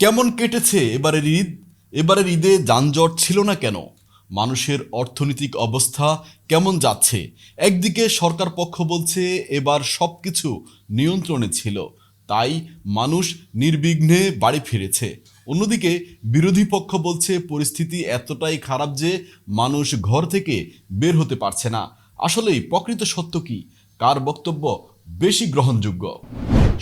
কেমন কেটেছে এবারের ঈদ? এবারের ঈদে যানজট ছিল না কেন? মানুষের অর্থনৈতিক অবস্থা কেমন যাচ্ছে? একদিকে সরকার পক্ষ বলছে, এবার সব কিছু নিয়ন্ত্রণে ছিল। তাই মানুষ নির্বিঘ্নে বাড়ি ফিরেছে। অন্যদিকে বিরোধী পক্ষ বলছে, পরিস্থিতি এতটাই খারাপ যে মানুষ ঘর থেকে বের হতে পারছে না। আসলেই প্রকৃত সত্য কি? কার বক্তব্য বেশি গ্রহণযোগ্য?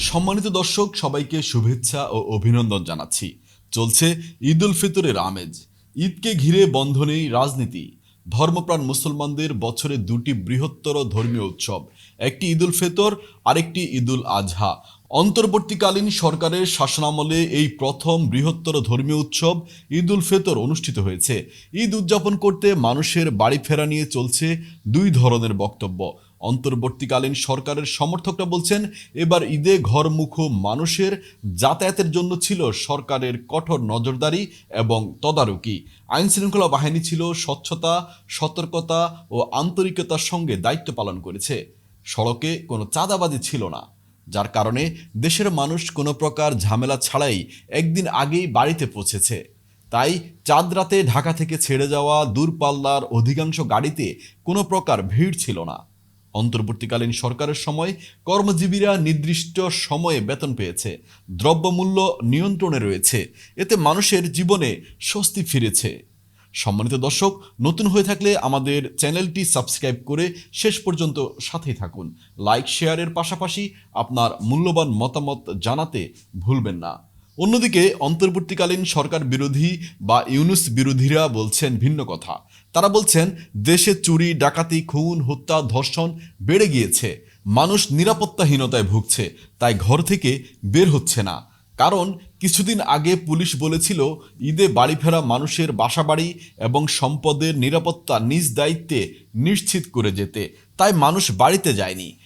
সম্মানিত দর্শক, সবাইকে শুভেচ্ছা ও অভিনন্দন জানাচ্ছি। চলছে ঈদ উল ফিতরের আমেজ। ঈদকে ঘিরে বন্ধ নেই রাজনীতি। ধর্মপ্রাণ মুসলমানদের বছরে দুটি বৃহত্তর ধর্মীয় উৎসব, একটি ঈদ উল ফিতর, আরেকটি ঈদ উল আজহা অন্তর্বর্তীকালীন সরকারের শাসনামলে এই প্রথম বৃহত্তর ধর্মীয় উৎসব ঈদ উল ফিতর অনুষ্ঠিত হয়েছে। ঈদ উদযাপন করতে মানুষের বাড়ি ফেরা নিয়ে চলছে দুই ধরনের বক্তব্য। অন্তর্বর্তীকালীন সরকারের সমর্থকরা বলছেন, এবার ঈদে ঘরমুখো মানুষের যাতায়াতের জন্য ছিল সরকারের কঠোর নজরদারি এবং তদারকি। আইনশৃঙ্খলা বাহিনী ছিল স্বচ্ছতা, সতর্কতা ও আন্তরিকতার সঙ্গে দায়িত্ব পালন করেছে। সড়কে কোনো চাঁদাবাজি ছিল না, যার কারণে দেশের মানুষ কোনো প্রকার ঝামেলা ছাড়াই একদিন আগেই বাড়িতে পৌঁছেছে। তাই চাঁদ রাতে ঢাকা থেকে ছেড়ে যাওয়া দূরপাল্লার অধিকাংশ গাড়িতে কোনো প্রকার ভিড় ছিল না। অন্তর্বর্তীকালীন সরকারের সময় কর্মজীবীরা নির্দিষ্ট সময়ে বেতন পেয়েছে। দ্রব্যমূল্য নিয়ন্ত্রণে রয়েছে। এতে মানুষের জীবনে স্বস্তি ফিরেছে। সম্মানিত দর্শক, নতুন হয়ে থাকলে আমাদের চ্যানেলটি সাবস্ক্রাইব করে শেষ পর্যন্ত সাথেই থাকুন। লাইক, শেয়ারের পাশাপাশি আপনার মূল্যবান মতামত জানাতে ভুলবেন না। অন্যদিকে অন্তর্বর্তীকালীন সরকার বিরোধী বা ইউনুস বিরোধীরা বলছেন ভিন্ন কথা। তারা বলছেন, দেশে চুরি, ডাকাতি, খুন, হত্যা, ধর্ষণ বেড়ে গিয়েছে। মানুষ নিরাপত্তাহীনতায় ভুগছে, তাই ঘর থেকে বের হচ্ছে না। কারণ কিছুদিন আগে পুলিশ বলেছিল, ঈদে বাড়ি ফেরা মানুষের বাসাবাড়ি এবং সম্পদের নিরাপত্তা নিজ দায়িত্বে নিশ্চিত করে যেতে। তাই মানুষ বাড়িতে যায়নি।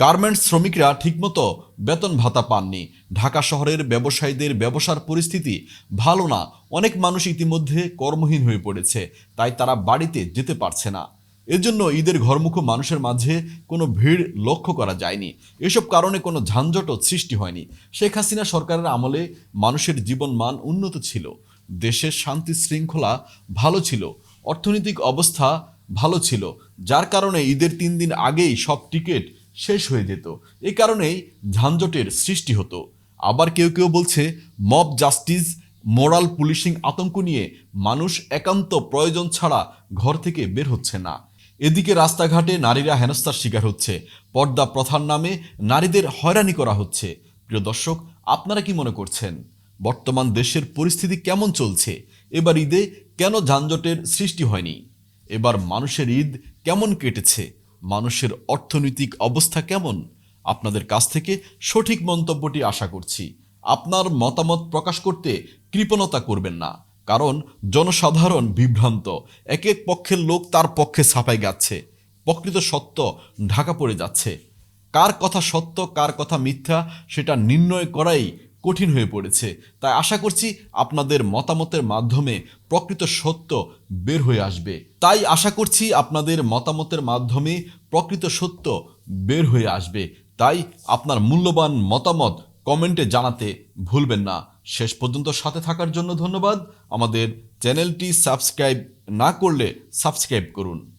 গার্মেন্টস শ্রমিকরা ঠিকমতো বেতন ভাতা পাননি। ঢাকা শহরের ব্যবসায়ীদের ব্যবসার পরিস্থিতি ভালো না। অনেক মানুষ ইতিমধ্যে কর্মহীন হয়ে পড়েছে, তাই তারা বাড়িতে যেতে পারছে না। এজন্য ঈদের ঘরমুখো মানুষের মাঝে কোনো ভিড় লক্ষ্য করা যায়নি। এসব কারণে কোনো ঝাঞ্ঝটও সৃষ্টি হয়নি। শেখ হাসিনা সরকারের আমলে মানুষের জীবন মান উন্নত ছিল। দেশের শান্তি শৃঙ্খলা ভালো ছিল। অর্থনৈতিক অবস্থা ভালো ছিল। যার কারণে ঈদের তিন দিন আগেই সব টিকিট শেষ হয়ে যেত। এ কারণেই ঝাঞ্ঝটের সৃষ্টি হতো। আবার কেউ কেউ বলছে, মব জাস্টিস, মোরাল পুলিশিং আতঙ্ক নিয়ে মানুষ একান্ত প্রয়োজন ছাড়া ঘর থেকে বের হচ্ছে না। এদিকে রাস্তাঘাটে নারীরা হেনস্থার শিকার হচ্ছে। পর্দা প্রথার নামে নারীদের হয়রানি করা হচ্ছে। প্রিয় দর্শক, আপনারা কি মনে করছেন? বর্তমান দেশের পরিস্থিতি কেমন চলছে? এবার ঈদে কেন যানজটের সৃষ্টি হয়নি? এবার মানুষের ঈদ কেমন কেটেছে? মানুষের অর্থনৈতিক অবস্থা কেমন? আপনাদের কাছ থেকে সঠিক মন্তব্যটি আশা করছি। আপনার মতামত প্রকাশ করতে কৃপণতা করবেন না, কারণ জনসাধারণ বিভ্রান্ত। এক এক পক্ষের লোক তার পক্ষে ছাপাই যাচ্ছে। প্রকৃত সত্য ঢাকা পড়ে যাচ্ছে। কার কথা সত্য, কার কথা মিথ্যা, সেটা নির্ণয় করাই কঠিন হয়ে পড়েছে। তাই আশা করছি আপনাদের মতামতের মাধ্যমে প্রকৃত সত্য বের হয়ে আসবে। তাই আশা করছি আপনাদের মতামতের মাধ্যমে প্রকৃত সত্য বের হয়ে আসবে। তাই আপনার মূল্যবান মতামত কমেন্টে জানাতে ভুলবেন না। শেষ পর্যন্ত সাথে থাকার জন্য ধন্যবাদ। আমাদের চ্যানেলটি সাবস্ক্রাইব না করলে সাবস্ক্রাইব করুন।